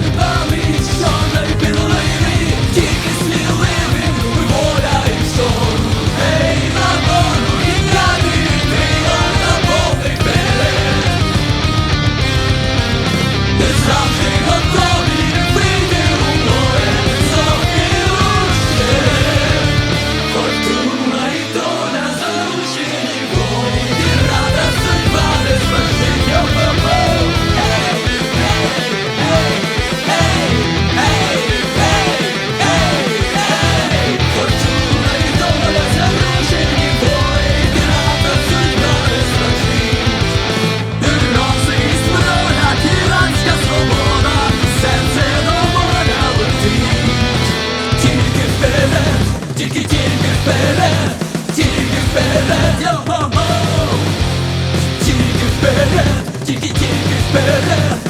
remember вперед, тільки вперед, я го Тільки вперед, тільки, тільки вперед.